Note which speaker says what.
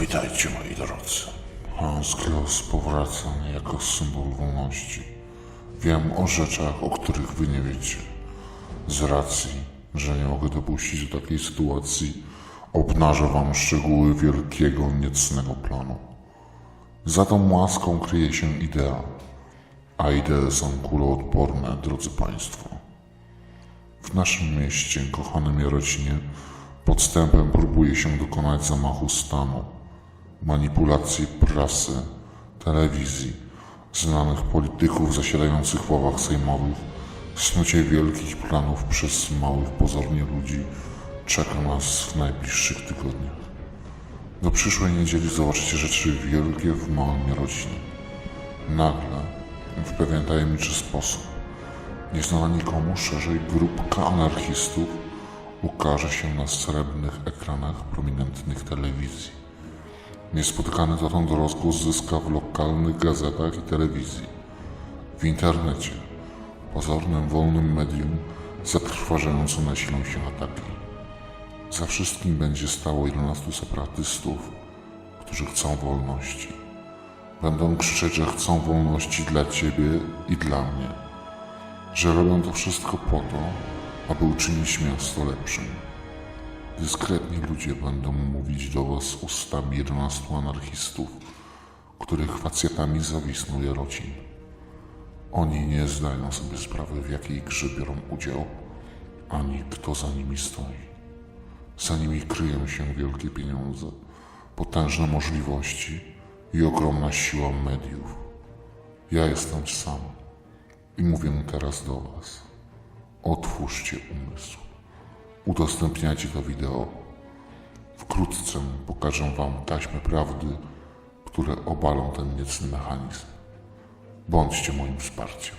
Speaker 1: Witajcie moi drodzy. Hans Kloss powraca jako symbol wolności. Wiem o rzeczach, o których wy nie wiecie. Z racji, że nie mogę dopuścić do takiej sytuacji, obnażę wam szczegóły wielkiego, niecnego planu. Za tą łaską kryje się idea, a idee są kuloodporne, drodzy Państwo. W naszym mieście, kochanym Jarocinie, podstępem próbuje się dokonać zamachu stanu, manipulacji prasy, telewizji, znanych polityków zasiadających w ławach sejmowych, snucie wielkich planów przez małych pozornie ludzi czeka nas w najbliższych tygodniach. Do przyszłej niedzieli zobaczycie rzeczy wielkie w małym Jarocinie. Nagle, w pewien tajemniczy sposób, nieznana nikomu szerzej grupka anarchistów ukaże się na srebrnych ekranach prominentnych telewizji. Niespotykany dotąd rozgłos zyska w lokalnych gazetach i telewizji. W internecie, pozornym wolnym medium, zatrważająco nasilą się ataki. Za wszystkim będzie stało 11 separatystów, którzy chcą wolności. Będą krzyczeć, że chcą wolności dla Ciebie i dla mnie. Że robią to wszystko po to, aby uczynić miasto lepszym. Dyskretni ludzie będą mówić do Was ustami 11 anarchistów, których facjatami zawisnął Jarocin. Oni nie zdają sobie sprawy, w jakiej grze biorą udział, ani kto za nimi stoi. Za nimi kryją się wielkie pieniądze, potężne możliwości i ogromna siła mediów. Ja jestem sam i mówię teraz do Was. Otwórzcie umysł. Udostępniajcie to wideo. Wkrótce pokażę Wam taśmy prawdy, które obalą ten niecny mechanizm. Bądźcie moim wsparciem.